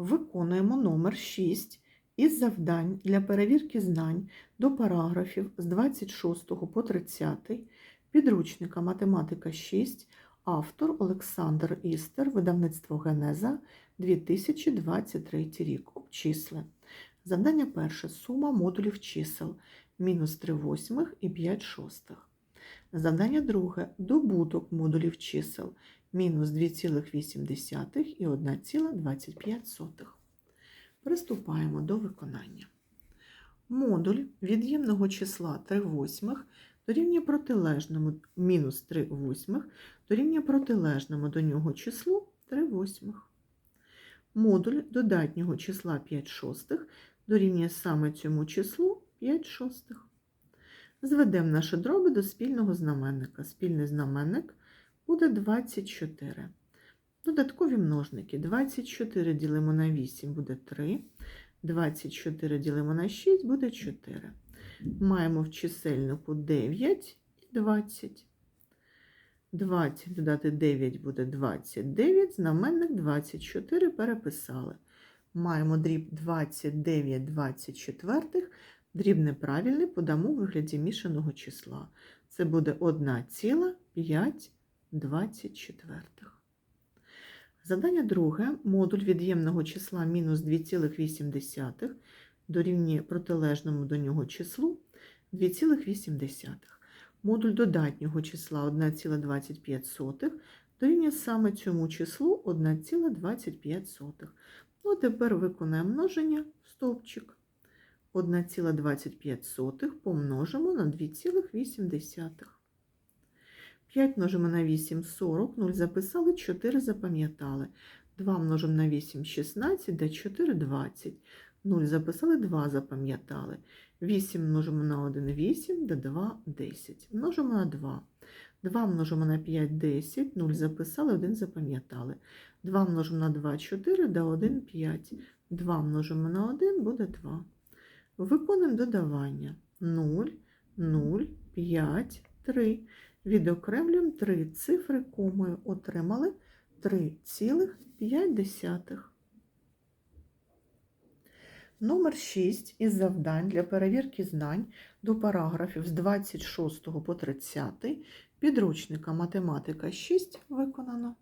Виконуємо номер 6 із завдань для перевірки знань до параграфів з 26 по 30 підручника Математика 6, автор Олександр Істер, видавництво Генеза 2023 рік. Обчисли. Завдання перше. Сума модулів чисел мінус 3 восьмих і 5 шостих. Завдання друге. Добуток модулів чисел мінус 2,8 і 1,25. Приступаємо до виконання. Модуль від'ємного числа 3 восьмих дорівнює протилежному мінус 3 восьмих дорівнює протилежному до нього числу 3 восьмих. Модуль додатнього числа 5 шостих дорівнює саме цьому числу 5 шостих. Зведемо наші дроби до спільного знаменника. Спільний знаменник буде 24. Додаткові множники. 24 ділимо на 8 буде 3. 24 ділимо на 6 буде 4. Маємо в чисельнику 9 і 20. 20 додати 9 буде 29, знаменник 24 переписали. Маємо дріб 29 24, дріб неправильний подамо у вигляді мішаного числа. Це буде 1,5 24. Задання друге. Модуль від'ємного числа мінус 2,8 дорівнює протилежному до нього числу 2,8. Модуль додатнього числа 1,25 дорівнює саме цьому числу 1,25. Ну, тепер виконаємо множення стовпчик. 1,25 помножимо на 2,8. 5 множимо на 8 – 40, 0 записали, 4 запам'ятали. 2 множимо на 8 – 16, да 4 – 20. 0 записали, 2 запам'ятали. 8 множимо на 1 – 8, да 2 – 10. Множимо на 2. 2 множимо на 5 – 10, 0 записали, 1 запам'ятали. 2 множимо на 2 – 4, да 1 – 5. 2 множимо на 1 буде 2. Виконуємо додавання. 0, 0, 5, 3. Відокремлюємо три цифри комою. Отримали 3,5. Номер 6 із завдань для перевірки знань до параграфів з 26 по 30 підручника Математика 6 виконано.